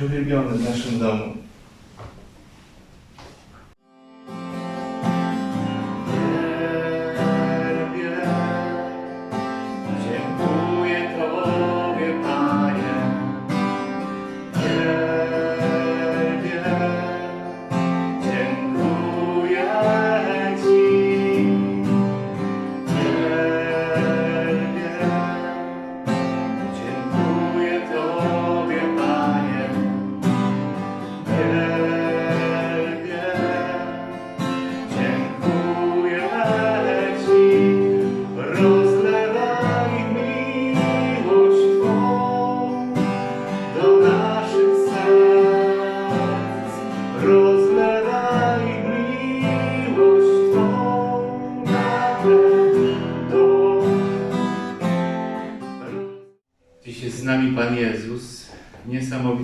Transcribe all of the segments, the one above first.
çocuğu bir anda yaşından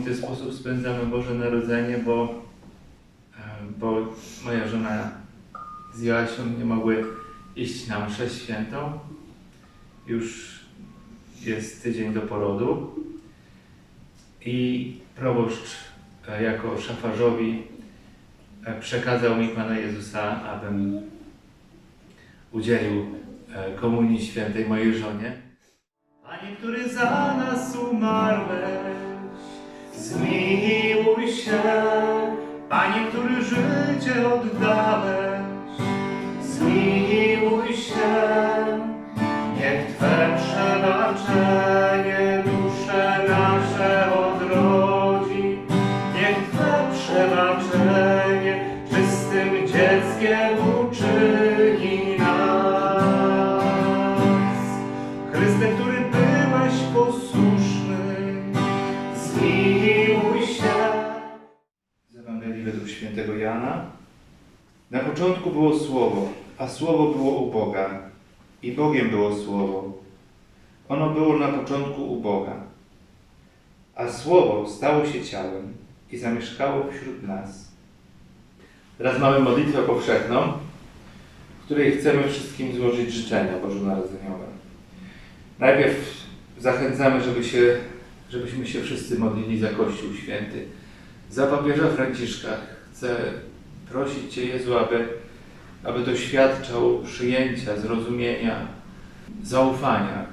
niesamowity sposób spędzamy Boże Narodzenie, bo, e, bo moja żona z Joasią nie mogły iść na mszę świętą. Już jest tydzień do porodu i proboszcz e, jako szafarzowi e, przekazał mi Pana Jezusa, abym udzielił komunii świętej mojej żonie. Panie, który za nas umarłeś, zmiłuj się. Panie, który życie oddałeś, Na początku było Słowo, a Słowo było u Boga i Bogiem było Słowo. Ono było na początku u Boga. A Słowo stało się ciałem i zamieszkało wśród nas. Teraz mamy modlitwę powszechną, w której chcemy wszystkim złożyć życzenia bożonarodzeniowe. Najpierw zachęcamy, żeby się, żebyśmy się wszyscy modlili za Kościół Święty. Za papieża Franciszka chcę prosić Cię, Jezu, aby, aby doświadczał przyjęcia, zrozumienia, zaufania.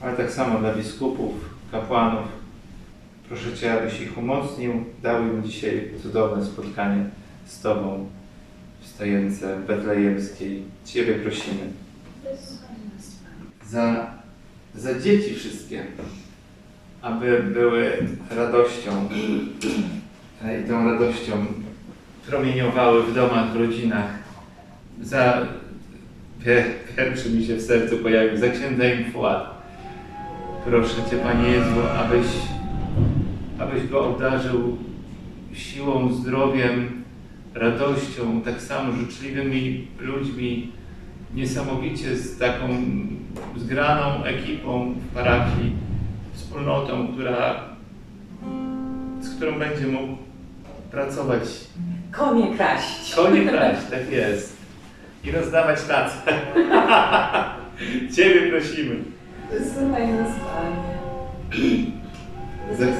Ale tak samo dla biskupów, kapłanów. Proszę Cię, abyś ich umocnił, dał im dzisiaj cudowne spotkanie z Tobą w stajence betlejemskiej. Ciebie prosimy. Za, za dzieci wszystkie, aby były radością i tą radością promieniowały w domach, w rodzinach. Za pie, pierwszy mi się w sercu pojawił, za księdza wkład. Proszę Cię, Panie Jezu, abyś, abyś go obdarzył siłą, zdrowiem, radością, tak samo życzliwymi ludźmi, niesamowicie z taką zgraną ekipą w parafii, wspólnotą, która, z którą będzie mógł pracować. Konie kraść. Konie kraść, tak jest. I rozdawać tacę. Ciebie prosimy. Wysłuchaj nas, Panie. Za- y,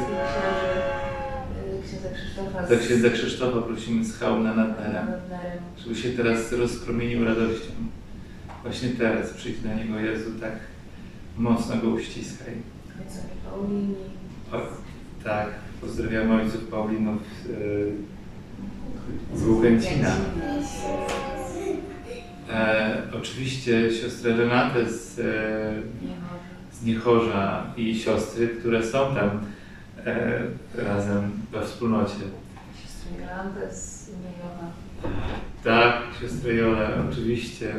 księdza Krzysztofa Za księdza Krzysztofa prosimy z Chełmna nad Nerem, żeby się teraz rozpromienił radością. Właśnie teraz przyjdź na niego, Jezu, tak mocno go uściskaj. Ojcowi Paulini. O, tak, pozdrawiamy ojców Paulinów e, z Łukęcina. E, oczywiście siostrę Renatę z, e, z Niechorza i siostry, które są tam e, razem we wspólnocie. Siostry Miranda z Imiona. Tak, siostrę Jolę, oczywiście.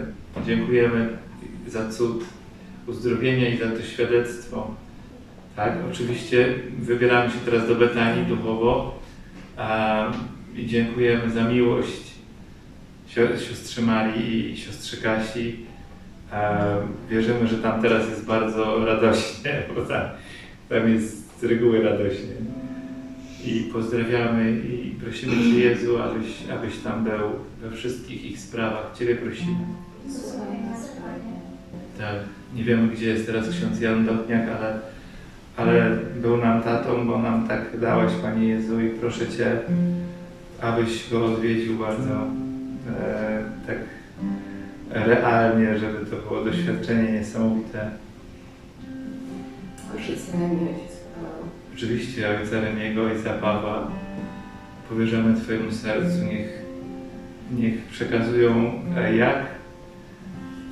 Dziękujemy za cud uzdrowienia i za to świadectwo. Tak, oczywiście wybieramy się teraz do Betanii duchowo a, i dziękujemy za miłość sio- siostrze Marii i siostrze Kasi. Wierzymy, że tam teraz jest bardzo radośnie, bo tam, tam jest z reguły radośnie. i pozdrawiamy i prosimy Cię Jezu, abyś, abyś tam był we wszystkich ich sprawach. Ciebie prosimy. Tak, nie wiemy gdzie jest teraz ksiądz Jan Dotniak, ale, ale był nam tatą, bo nam tak dałeś Panie Jezu i proszę Cię, abyś go odwiedził bardzo e, tak realnie, żeby to było doświadczenie niesamowite. Ojciec się. Oczywiście Ojca Reniego, Ojca Pawła powierzamy Twojemu sercu, niech, niech przekazują e, jak,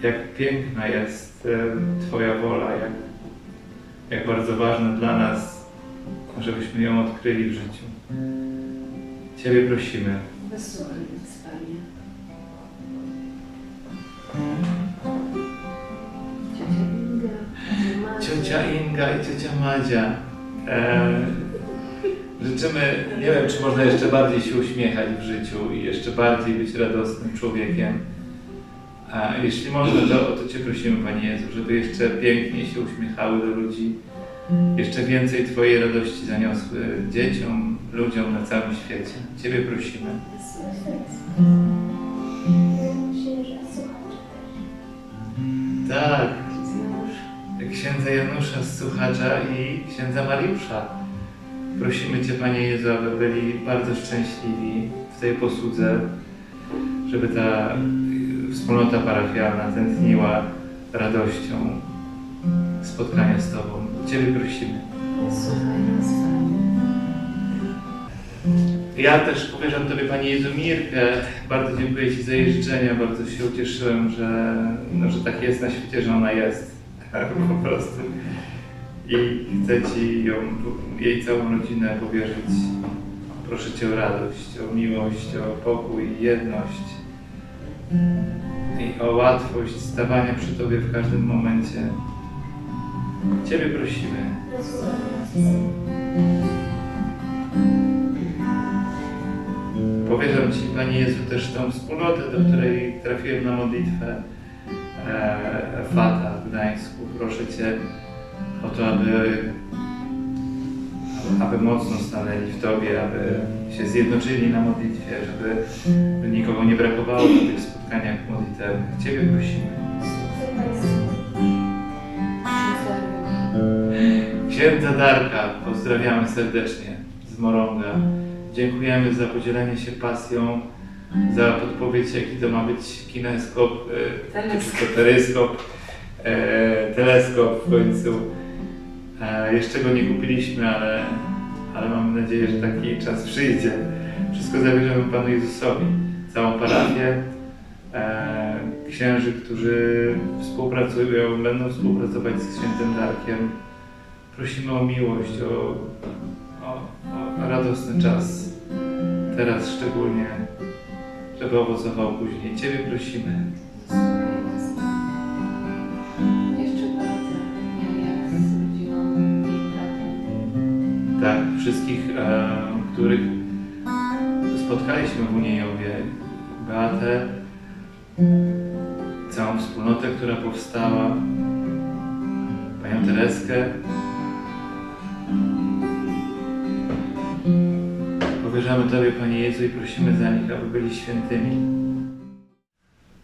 jak piękna jest e, Twoja wola, jak, jak bardzo ważna dla nas, żebyśmy ją odkryli w życiu. Ciebie prosimy. Wysłuchaj nas, Panie. Ciocia Inga, i ciocia Madzia. E, życzymy, nie wiem, czy można jeszcze bardziej się uśmiechać w życiu i jeszcze bardziej być radosnym człowiekiem. A jeśli można, to, to Cię prosimy, Panie Jezu, żeby jeszcze piękniej się uśmiechały do ludzi, jeszcze więcej Twojej radości zaniosły dzieciom, ludziom na całym świecie. Ciebie prosimy. Tak, Panie. księdza Janusza z Słuchacza i księdza Mariusza. Prosimy Cię, Panie Jezu, aby byli bardzo szczęśliwi w tej posłudze, żeby ta wspólnota parafialna tętniła radością spotkania z Tobą. Ciebie prosimy. Nas. Ja też powierzam Tobie, Panie Jezu, Mirkę. Bardzo dziękuję Ci za jej życzenia. Bardzo się ucieszyłem, że, no, że tak jest na świecie, że ona jest. po prostu. I chcę Ci ją, jej całą rodzinę powierzyć. Proszę Cię o radość, o miłość, o pokój, jedność i o łatwość stawania przy Tobie w każdym momencie. Ciebie prosimy. Powierzam Ci, Panie Jezu, też tą wspólnotę, do której trafiłem na modlitwę e, Fata w Gdańsku. Proszę Cię o to, aby, aby mocno stanęli w Tobie, aby się zjednoczyli na modlitwie, żeby nikogo nie brakowało na tych spotkaniach modlitewnych. Ciebie prosimy. Księdza Darka, pozdrawiamy serdecznie z Morąga. Dziękujemy za podzielenie się pasją, za podpowiedź, jaki to ma być kineskop, e, Teleskop. peryskop, e, teleskop w końcu. E, jeszcze go nie kupiliśmy, ale, ale mam nadzieję, że taki czas przyjdzie. Wszystko zabierzemy Panu Jezusowi. Całą parafię, e, księży, którzy współpracują, będą współpracować z księdzem Darkiem. Prosimy o miłość, o, o, o radosny czas. Teraz szczególnie, żeby owocował później. Ciebie prosimy. Tak, wszystkich, e, których spotkaliśmy w Uniejowie. Beatę, całą wspólnotę, która powstała, Panią Tereskę. Powierzamy Tobie, Panie Jezu, i prosimy za nich, aby byli świętymi.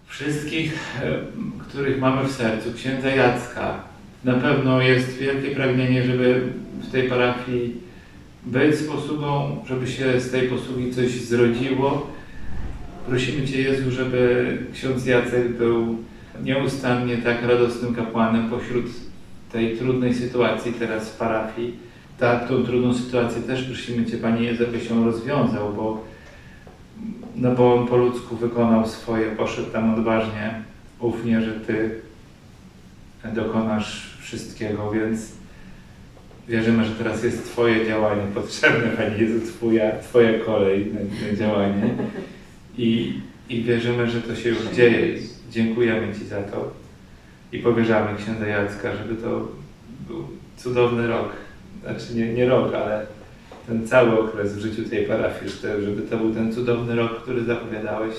Wszystkich, e, których mamy w sercu, księdza Jacka, na pewno jest wielkie pragnienie, żeby w tej parafii być posługą, żeby się z tej posługi coś zrodziło. Prosimy Cię, Jezu, żeby ksiądz Jacek był nieustannie tak radosnym kapłanem pośród tej trudnej sytuacji teraz w parafii. Tak, tą trudną sytuację też prosimy Cię, Panie abyś ją rozwiązał, bo, no bo On po ludzku wykonał swoje, poszedł tam odważnie, ufnie, że Ty dokonasz wszystkiego, więc wierzymy, że teraz jest Twoje działanie potrzebne, Panie Jezu, Twoja, twoja kolej na, na działanie. I, i wierzymy, że to się już dzieje. Dziękujemy Ci za to i powierzamy księdza Jacka, żeby to był cudowny rok, znaczy nie, nie rok, ale ten cały okres w życiu tej parafii, żeby- to był ten cudowny rok, który zapowiadałeś.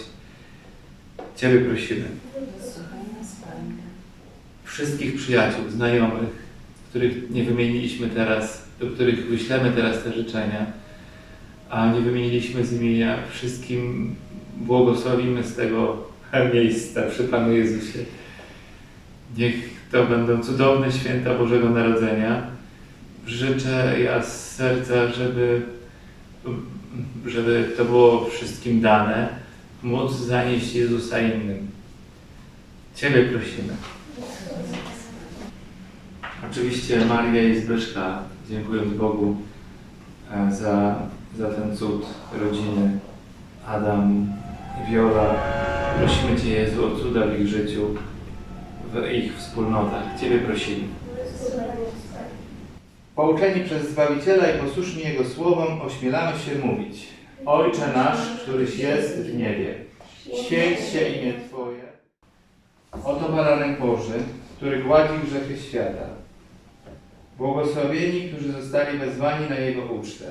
Ciebie prosimy. Wszystkich przyjaciół, znajomych, których nie wymieniliśmy teraz, do których wyślemy teraz te życzenia. a nie wymieniliśmy z imienia. Wszystkim błogosławimy z tego miejsca przy Panu Jezusie. Niech to będą cudowne święta Bożego Narodzenia. Życzę ja z serca, żeby, żeby to było wszystkim dane, móc zanieść Jezusa innym. Ciebie prosimy. Oczywiście Maria i Zbyszka, dziękując Bogu e, za, za ten cud rodziny, Adam i Wiola, prosimy Cię Jezu o cuda w ich życiu, w ich wspólnotach. Ciebie prosimy. Pouczeni przez Zbawiciela i posłuszni Jego słowom, ośmielamy się mówić. Ojcze nasz, któryś jest w niebie, święć się imię Twoje. Oto baranek Boży, który gładzi grzechy świata. Błogosławieni, którzy zostali wezwani na Jego ucztę.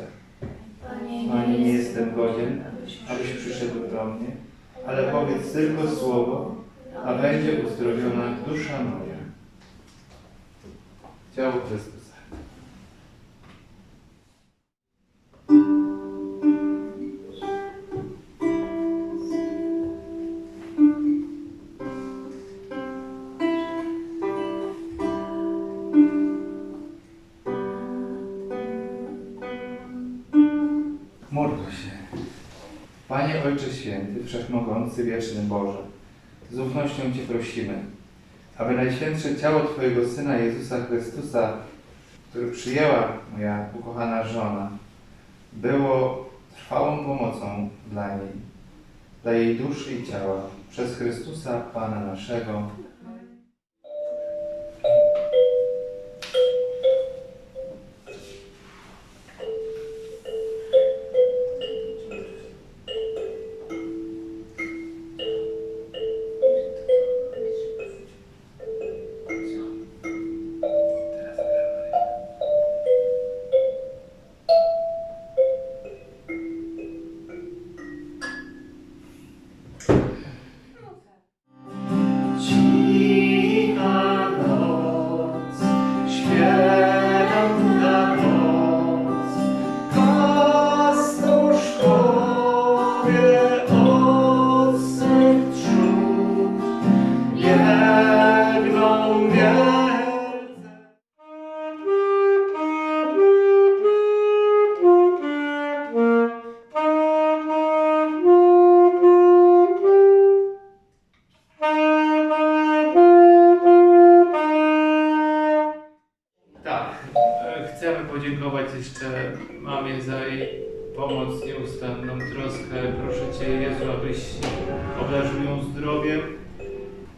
Panie, nie jestem godzien, abyś przyszedł do mnie, ale powiedz tylko słowo, a będzie uzdrowiona dusza moja. Ciało Chrystusa. Módl się. Panie Ojcze Święty, Wszechmogący, Wieczny Boże, z ufnością Cię prosimy, aby Najświętsze Ciało Twojego Syna Jezusa Chrystusa, który przyjęła moja ukochana żona, było trwałą pomocą dla niej, dla jej duszy i ciała, przez Chrystusa Pana naszego. Podziękować jeszcze mamie za jej pomoc, nieustanną troskę. Proszę Cię, Jezu, abyś obdarzył ją zdrowiem.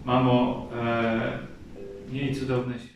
Mamo, e, miej cudowne święta.